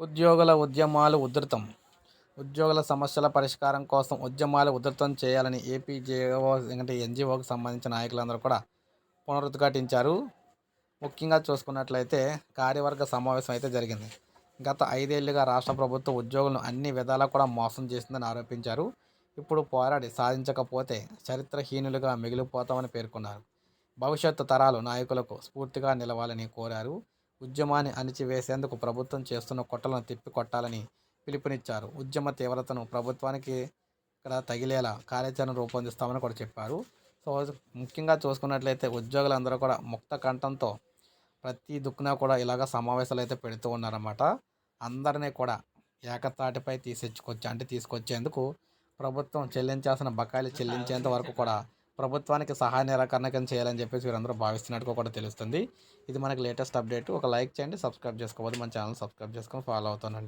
ఉద్యోగుల ఉద్యమాలు ఉధృతం. ఉద్యోగుల సమస్యల పరిష్కారం కోసం ఉద్యమాలు ఉధృతం చేయాలని ఏపీ జేఓ అంటే ఎన్జిఓకి సంబంధించిన నాయకులందరూ కూడా పునరుద్ఘాటించారు. ముఖ్యంగా చూసుకున్నట్లయితే కార్యవర్గ సమావేశం అయితే జరిగింది. గత ఐదేళ్ళుగా రాష్ట్ర ప్రభుత్వం ఉద్యోగులను అన్ని విధాలా కూడా మోసం చేసిందని ఆరోపించారు. ఇప్పుడు పోరాడి సాధించకపోతే చరిత్రహీనులుగా మిగిలిపోతామని పేర్కొన్నారు. భవిష్యత్తు తరాలు నాయకులకు స్ఫూర్తిగా నిలవాలని కోరారు. ఉద్యమాన్ని అణిచివేసేందుకు ప్రభుత్వం చేస్తున్న కుట్రలను తిప్పికొట్టాలని పిలుపునిచ్చారు. ఉద్యమ తీవ్రతను ప్రభుత్వానికి ఇక్కడ తగిలేలా కార్యాచరణ రూపొందిస్తామని కూడా చెప్పారు. సో ముఖ్యంగా చూసుకున్నట్లయితే ఉద్యోగులందరూ కూడా ముక్త కంఠంతో ప్రతి దుక్కున కూడా ఇలాగ సమావేశాలు అయితే పెడుతూ ఉన్నారన్నమాట. అందరినీ కూడా ఏకతాటిపై తీసుకొచ్చి అంటే తీసుకొచ్చేందుకు ప్రభుత్వం చెల్లించాల్సిన బకాయిలు చెల్లించేంత వరకు కూడా ప్రభుత్వానికి సహాయ నిరాకరణకం చేయాలని చెప్పేసి వీరందరూ భావిస్తున్నట్టుగా కూడా తెలుస్తుంది. ఇది మనకి లేటెస్ట్ అప్డేట్. ఒక లైక్ చేయండి సబ్స్క్రైబ్ చేసుకోవద్దు. మన ఛానల్ సబ్స్క్రైబ్ చేసుకొని ఫాలో అవుతానండి.